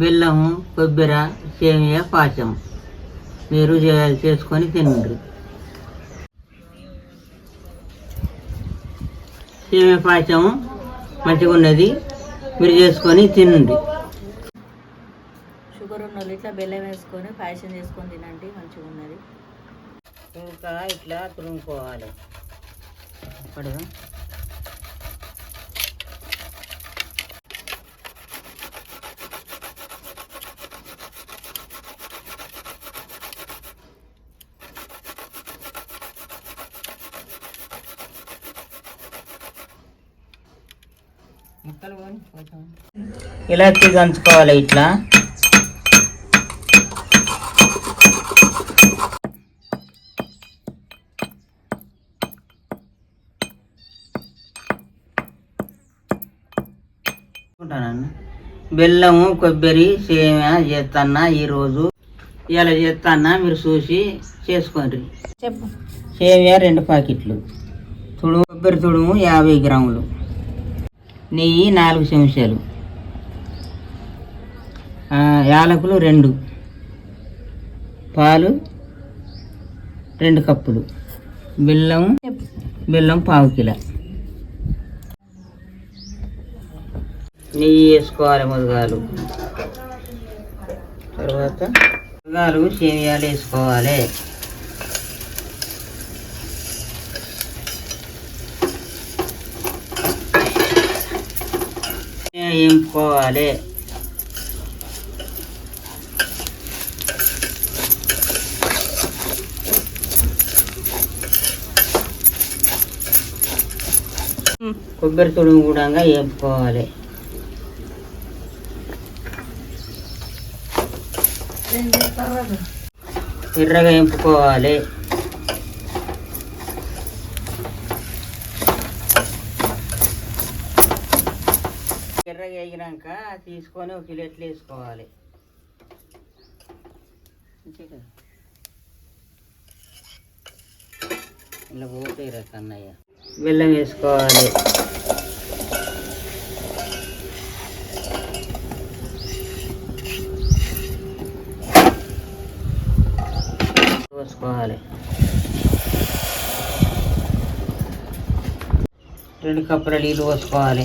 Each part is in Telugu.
బెల్లము కొబ్బరి సేమియా పాచం మీరు చేసుకొని తినండి. సేమియా పాచం మంచిగా ఉన్నది. మీరు చేసుకొని తినండి. షుగర్ ఉన్న ఇట్లా బెల్లం వేసుకొని పాయసం చేసుకొని తినండి మంచిగా ఉన్నది. ఇంకా ఇట్లా తురుముకోవాలి. ఇప్పుడు ఇలా దంచుకోవాలి ఇట్లా. బెల్లము కొబ్బరి సేమియా చేస్తాన్నా ఈరోజు. ఇలా చేస్తాన్నా మీరు చూసి చేసుకోండి. చెప్పు. సేమియా రెండు ప్యాకెట్లు. తుడుము కొబ్బరి తుడుము యాభై గ్రాములు. నెయ్యి నాలుగు చెంచాలు. యాలకులు రెండు. పాలు రెండు కప్పులు. బెల్లం బెల్లం పావు కిలో. నెయ్యి వేసుకోవాలి మురగాలు తర్వాత మురగాలు సేమియాలు వేసుకోవాలి. వేపుకోవాలి కొబ్బరి తుడుము కూడా వేపుకోవాలి ఎర్రగా వేపుకోవాలి వేగినాక తీసుకొని ఒక ప్లేట్లు వేసుకోవాలి? అంతే కదా ఇలా పోతాయి రా కన్నయ్య. బెల్లం వేసుకోవాలి. పోసుకోవాలి. రెండు కప్పుల నీళ్ళు పోసుకోవాలి.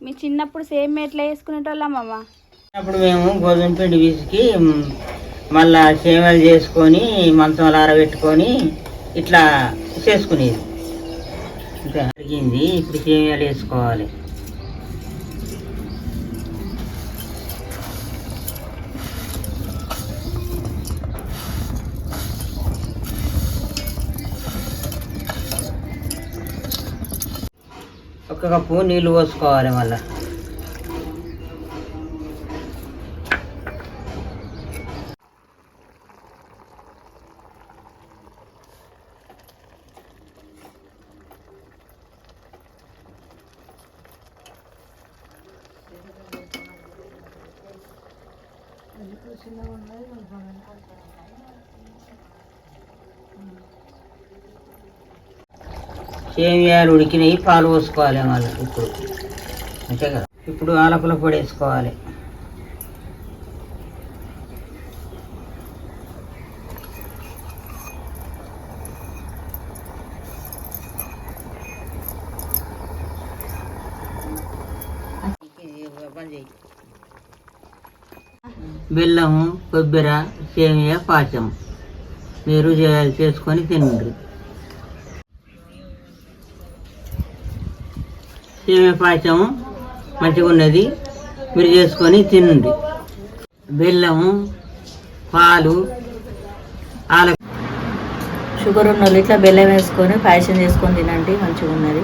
మీ చిన్నప్పుడు సేమ్ ఎట్లా వేసుకునేటోళ్ళం అమ్మ? మేము గోధుమ పిండి పిసికి మళ్ళా సేమలు చేసుకొని మంచంలో ఆరబెట్టుకొని ఇట్లా చేసుకునేది. ఇంకా అడిగింది ఇప్పుడు సేమ్యాలు వేసుకోవాలి. ఒక కప్పు నీళ్ళు పోసుకోవాలి మళ్ళా. సేమియాలు ఉడికినవి పాలు పోసుకోవాలి మళ్ళీ ఇప్పుడు. అంతే కదా? ఇప్పుడు ఆలకుల పొడి వేసుకోవాలి. బెల్లము కొబ్బరి సేమియా పాచం మీరు చేసుకొని తినండి. సేమియా పాయసము? మంచిగా ఉన్నది మీరు చేసుకొని తినండి. బెల్లము పాలు ఆల షుగర్ ఉన్న ఇట్లా బెల్లం వేసుకొని పాయసం చేసుకొని తినండి మంచిగా ఉన్నది